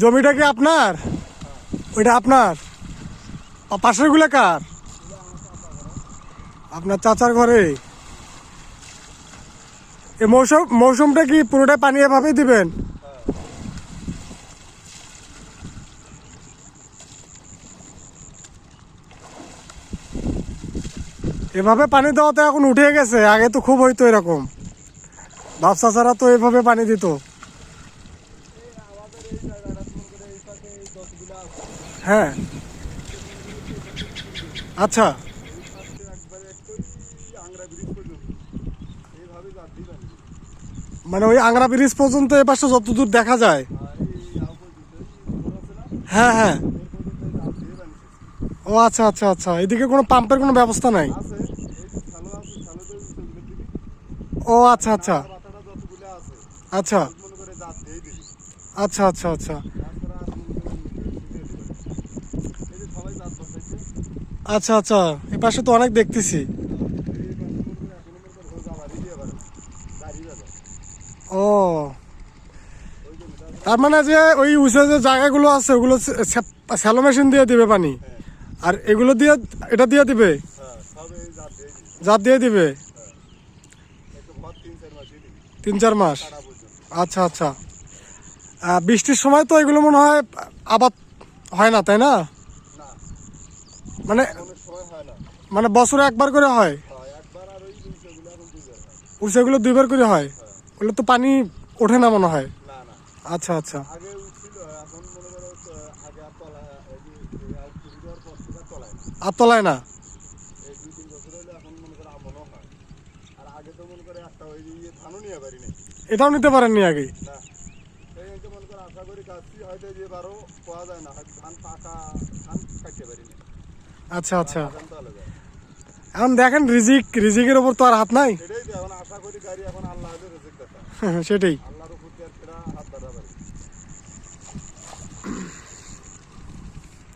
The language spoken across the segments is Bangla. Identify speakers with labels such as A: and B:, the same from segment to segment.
A: জমিটা কি আপনার? ওইটা আপনার? পাশেরগুলা কার? আপনার চাচার ঘরে। এই মৌসুম, মৌসুমটা কি পুরোটাই পানি এভাবেই দিবেন? এভাবে পানি দেওয়া তো এখন উঠে গেছে, আগে তো খুব হইতো এরকম। বাপ ছাড়া তো এভাবে পানি দিত। হ্যাঁ। আচ্ছা। মানে ওই আংরা ব্রিজ পর্যন্ত এ পাশে যতদূর দেখা যায়। হ্যাঁ হ্যাঁ। ও আচ্ছা আচ্ছা আচ্ছা। এদিকে কোনো পাম্পের কোনো ব্যবস্থা নাই? ও আচ্ছা আচ্ছা। আচ্ছা। আচ্ছা আচ্ছা আচ্ছা। আচ্ছা আচ্ছা এ পাশে তো অনেক দেখতেছি। ও। তার মানে যে ওই উঁচু যে জায়গাগুলো আছে, ওগুলো স্যালো মেশিন দিয়ে দিবে পানি? আর এগুলো দিয়ে, এটা দিয়ে দিবে? জাত দিয়ে দিবে? তিন, চার মাস? আচ্ছা আচ্ছা। বৃষ্টির সময় তো এগুলো মনে হয় আবাদ হয় না, তাই না? মানে মানে বছরে একবার করে হয়? উড়ছেগুলো দুইবার করে হয়? ওগুলো তো পানি ওঠে না মনে হয়? আচ্ছা আচ্ছা।
B: আর তলায় না।
A: এটাও নিতে পারেননি আগে?
B: আশা করি কাজ হয়তো যে বারো পাওয়া যায় না ধান পাকা ধান থাকতে পারিনি
A: আচ্ছা আচ্ছা। এখন দেখেন রিজিক, রিজিকের ওপর তো আর হাত নাই।
B: সেটাই।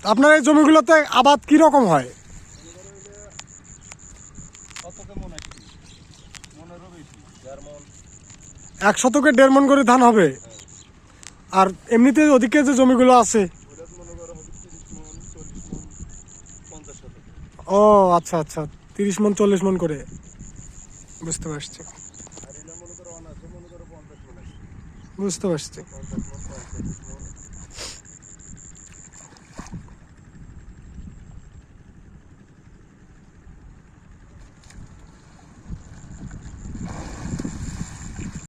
A: আপনার এই জমিগুলোতে আবাদ কি রকম হয়? এক শতকে দেড় মন করে ধান হবে। আর এমনিতে ওদিকে যে জমিগুলো আছে ও আচ্ছা আচ্ছা। তিরিশ মন চল্লিশ মন করে। বুঝতে পারছি। বুঝতে পারছি।